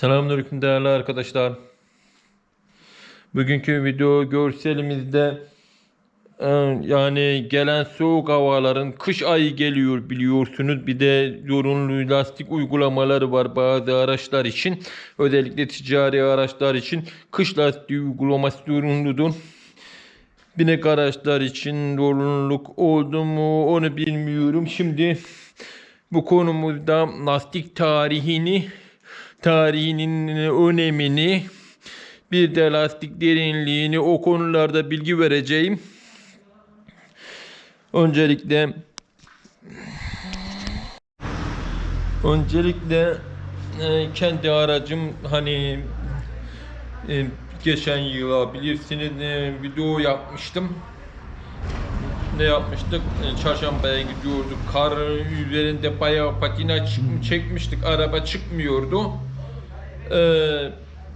Selamünaleyküm değerli arkadaşlar. Bugünkü video görselimizde e, yani gelen soğuk havaların kış ayı geliyor biliyorsunuz. Bir de zorunlu lastik uygulamaları var bazı araçlar için. Özellikle ticari araçlar için kış lastiği uygulaması zorunludur. Binek araçlar için zorunluluk oldu mu onu bilmiyorum. Şimdi bu konumuzda lastik tarihini, tarihinin önemini, bir de lastik derinliğini o konularda bilgi vereceğim. Öncelikle öncelikle e, kendi aracım hani e, geçen yıla bilirsiniz e, video yapmıştım. Ne yapmıştık? Çarşambaya gidiyorduk. Kar üzerinde bayağı patina çık- çekmiştik. Araba çıkmıyordu. Ee,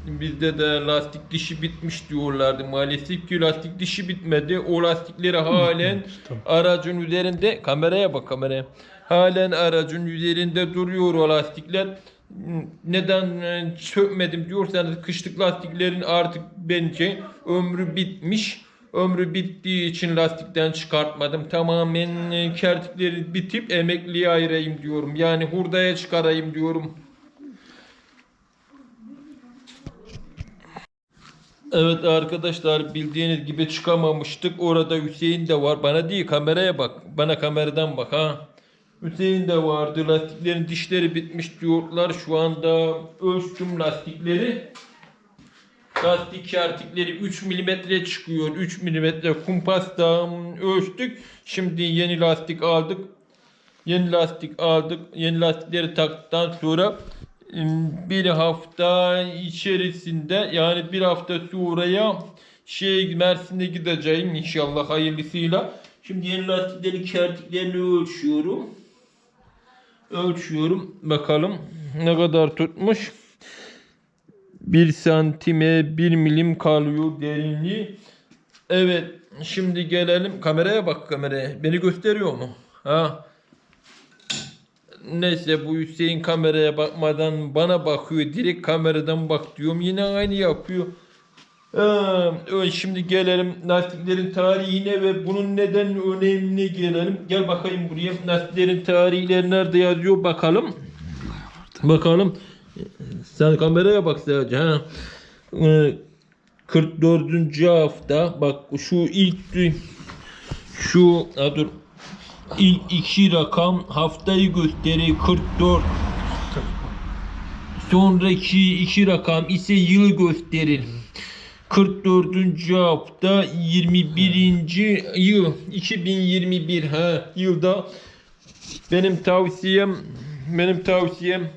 bizde de lastik dişi bitmiş diyorlardı. Maalesef ki lastik dişi bitmedi. O lastikleri halen aracın üzerinde kameraya bak kameraya. Halen aracın üzerinde duruyor o lastikler. Neden e, sökmedim diyorsanız kışlık lastiklerin artık bence ömrü bitmiş. Ömrü bittiği için lastikten çıkartmadım. Tamamen e, kertikleri bitip emekliye ayırayım diyorum. Yani hurdaya çıkarayım diyorum. Evet arkadaşlar bildiğiniz gibi çıkamamıştık. Orada Hüseyin de var. Bana değil kameraya bak. Bana kameradan bak ha. Hüseyin de vardı. Lastiklerin dişleri bitmiş diyorlar. Şu anda ölçtüm lastikleri. Lastik kertikleri 3 milimetre çıkıyor. 3 milimetre kumpasla ölçtük. Şimdi yeni lastik aldık. Yeni lastik aldık. Yeni lastikleri taktıktan sonra bir hafta içerisinde yani bir hafta sonraya şey Mersin'e gideceğim inşallah hayırlısıyla. Şimdi yeni lastiklerin kertiklerini ölçüyorum. Ölçüyorum. Bakalım ne kadar tutmuş. 1 santime 1 milim kalıyor derinliği. Evet şimdi gelelim kameraya bak kameraya. Beni gösteriyor mu? Ha. Neyse bu Hüseyin kameraya bakmadan bana bakıyor. Direkt kameradan bak diyorum. Yine aynı yapıyor. Ee, şimdi gelelim lastiklerin tarihine ve bunun neden önemine gelelim. Gel bakayım buraya. Lastiklerin tarihleri nerede yazıyor bakalım. Bakalım. Sen kameraya bak sadece ha. Ee, 44. hafta bak şu ilk şu ha dur ilk iki rakam haftayı gösteriyor 44 sonraki iki rakam ise yılı gösterir 44. hafta 21. yıl 2021 ha yılda benim tavsiyem benim tavsiyem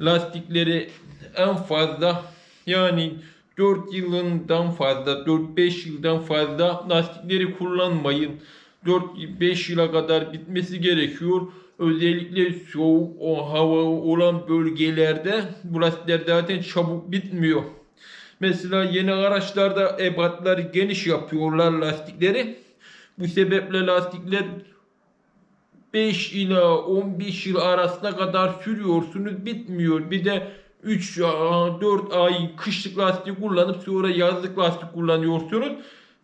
lastikleri en fazla yani 4 yılından fazla 4-5 yıldan fazla lastikleri kullanmayın. 4-5 yıla kadar bitmesi gerekiyor. Özellikle soğuk o hava olan bölgelerde bu lastikler zaten çabuk bitmiyor. Mesela yeni araçlarda ebatlar geniş yapıyorlar lastikleri. Bu sebeple lastikler 5 ila 15 yıl arasına kadar sürüyorsunuz bitmiyor. Bir de 3 4 ay kışlık lastik kullanıp sonra yazlık lastik kullanıyorsunuz.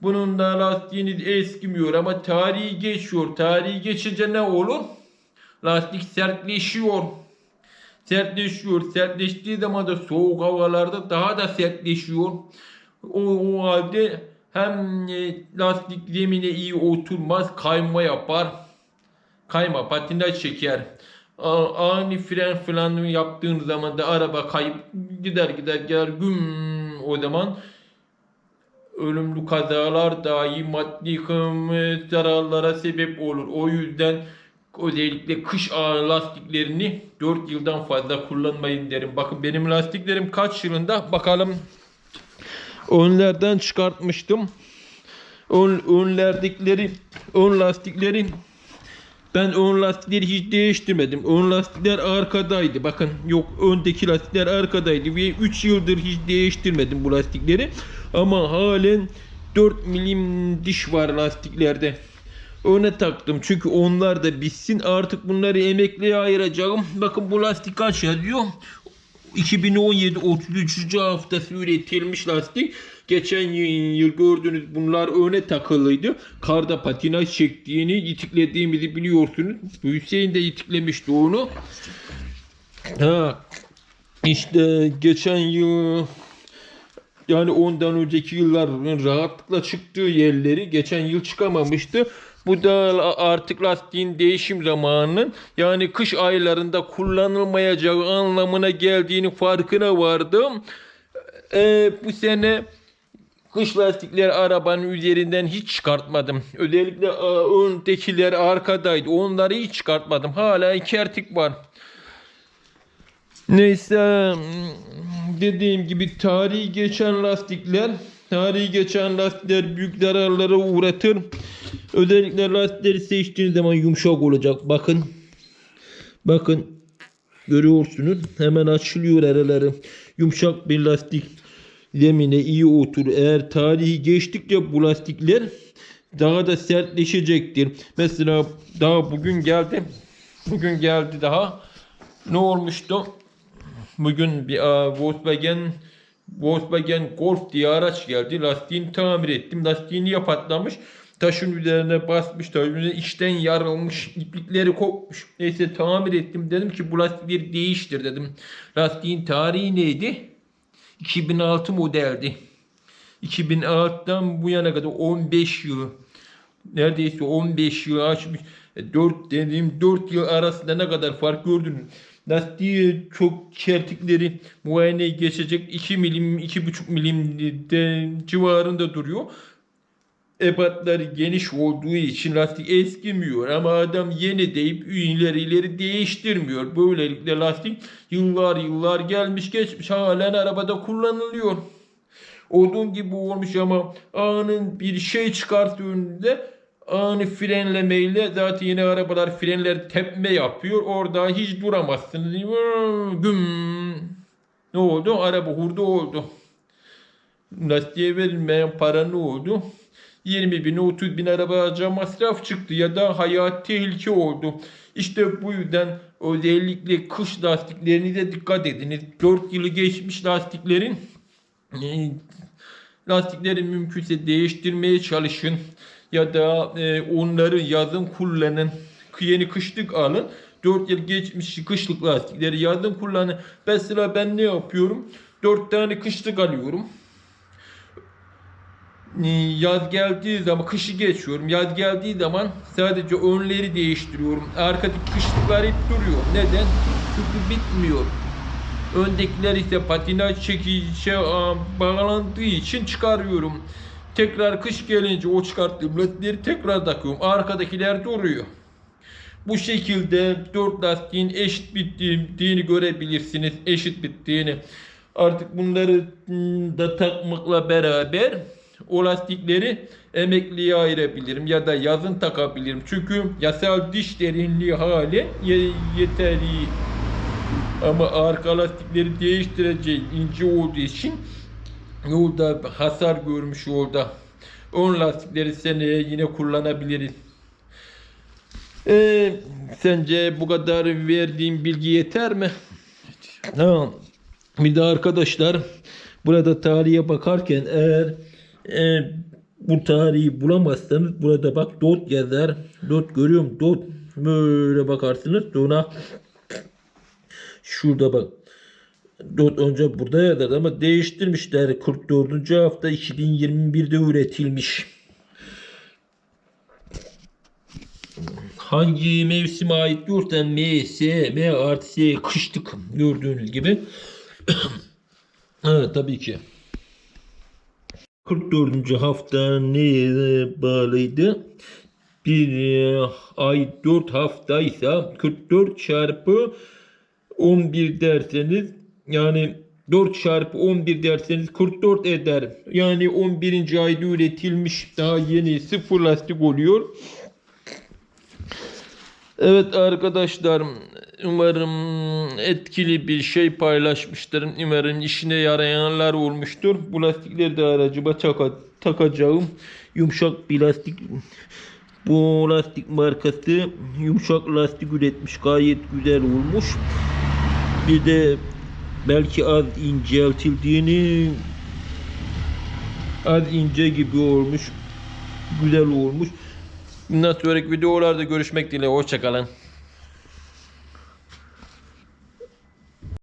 Bunun da lastiğiniz eskimiyor ama tarihi geçiyor. Tarihi geçince ne olur? Lastik sertleşiyor. Sertleşiyor. Sertleştiği zaman da soğuk havalarda daha da sertleşiyor. O, o halde hem e, lastik zemine iyi oturmaz, kayma yapar kayma patinaj çeker. Ani fren falan yaptığın zaman da araba kayıp gider gider gider güm o zaman ölümlü kazalar dahi maddi zararlara sebep olur. O yüzden özellikle kış ağır lastiklerini 4 yıldan fazla kullanmayın derim. Bakın benim lastiklerim kaç yılında bakalım önlerden çıkartmıştım. Ön, önlerdikleri ön lastiklerin ben ön lastikleri hiç değiştirmedim. Ön lastikler arkadaydı. Bakın yok öndeki lastikler arkadaydı ve 3 yıldır hiç değiştirmedim bu lastikleri. Ama halen 4 milim diş var lastiklerde. Öne taktım çünkü onlar da bitsin. Artık bunları emekliye ayıracağım. Bakın bu lastik kaç yazıyor? 2017 33. haftası üretilmiş lastik. Geçen yıl, gördüğünüz bunlar öne takılıydı. Karda patinaj çektiğini, itiklediğimizi biliyorsunuz. Hüseyin de itiklemişti onu. Ha, işte geçen yıl yani ondan önceki yıllar rahatlıkla çıktığı yerleri geçen yıl çıkamamıştı. Bu da artık lastiğin değişim zamanının yani kış aylarında kullanılmayacağı anlamına geldiğini farkına vardım. Ee, bu sene kış lastikleri arabanın üzerinden hiç çıkartmadım. Özellikle aa, öndekiler arkadaydı. Onları hiç çıkartmadım. Hala iki ertik var. Neyse dediğim gibi tarihi geçen lastikler tarihi geçen lastikler büyük zararlara uğratır. Özellikle lastikleri seçtiğiniz zaman yumuşak olacak. Bakın. Bakın. Görüyorsunuz. Hemen açılıyor araları. Yumuşak bir lastik zemine iyi oturur. Eğer tarihi geçtikçe bu lastikler daha da sertleşecektir. Mesela daha bugün geldi. Bugün geldi daha. Ne olmuştu? Bugün bir aa, Volkswagen Volkswagen Golf diye araç geldi. Lastiğini tamir ettim. Lastiğini ya patlamış. Taşın üzerine basmış. Taşın üzerine içten yarılmış. iplikleri kopmuş. Neyse tamir ettim. Dedim ki bu lastikleri değiştir dedim. Lastiğin tarihi neydi? 2006 modeldi. 2006'dan bu yana kadar 15 yıl neredeyse 15 yıl açmış. 4 dediğim 4 yıl arasında ne kadar fark gördünüz. Lastiği çok çertikleri muayene geçecek 2 milim 2,5 milim de civarında duruyor. Ebatları geniş olduğu için lastik eskimiyor ama adam yeni deyip ileri değiştirmiyor. Böylelikle lastik yıllar yıllar gelmiş geçmiş halen arabada kullanılıyor. Odun gibi olmuş ama anın bir şey çıkarttığında ani frenlemeyle zaten yine arabalar frenler tepme yapıyor. Orada hiç duramazsınız. Güm. Ne oldu? Araba hurda oldu. Lastiğe verilmeyen para ne oldu? 20 bin 30 bin araba harcama masraf çıktı ya da hayat tehlike oldu. İşte bu yüzden özellikle kış lastiklerinize dikkat ediniz. 4 yılı geçmiş lastiklerin e, lastikleri mümkünse değiştirmeye çalışın ya da e, onları yazın kullanın. Yeni kışlık alın. 4 yıl geçmiş kışlık lastikleri yazın kullanın. Mesela ben ne yapıyorum? 4 tane kışlık alıyorum. E, Yaz geldiği zaman kışı geçiyorum. Yaz geldiği zaman sadece önleri değiştiriyorum. Arkadaki kışlıklar hep duruyor. Neden? Çünkü bitmiyor. Öndekiler ise patinaj çekişe aa, bağlandığı için çıkarıyorum. Tekrar kış gelince o çıkarttığım lastikleri tekrar takıyorum. Arkadakiler duruyor. Bu şekilde dört lastiğin eşit bittiğini görebilirsiniz. Eşit bittiğini. Artık bunları hmm, da takmakla beraber o lastikleri emekliye ayırabilirim ya da yazın takabilirim. Çünkü yasal diş derinliği hali ye- yeterli. Ama arka lastikleri değiştireceğim ince olduğu için yolda hasar görmüş yolda. Ön lastikleri seneye yine kullanabiliriz. Ee, sence bu kadar verdiğim bilgi yeter mi? Tamam. Bir de arkadaşlar burada tarihe bakarken eğer e, bu tarihi bulamazsanız burada bak dot yazar. Dot görüyorum dot böyle bakarsınız sonra şurada bak Dot önce burada yazar ama değiştirmişler 44. hafta 2021'de üretilmiş. Hangi mevsime ait diyorsan M, S, M artı S kışlık gördüğünüz gibi. evet tabii ki. 44. hafta neye bağlıydı? Bir e, ay 4 haftaysa 44 çarpı 11 derseniz yani 4 çarpı 11 derseniz 44 eder. Yani 11. ayda üretilmiş daha yeni sıfır lastik oluyor. Evet arkadaşlar umarım etkili bir şey paylaşmıştır. Umarım işine yarayanlar olmuştur. Bu lastikleri de aracıma taka- takacağım. Yumuşak bir lastik. Bu lastik markası yumuşak lastik üretmiş. Gayet güzel olmuş. Bir de belki az inceltildiğini az ince gibi olmuş. Güzel olmuş. Bundan sonraki videolarda görüşmek dileğiyle. Hoşçakalın.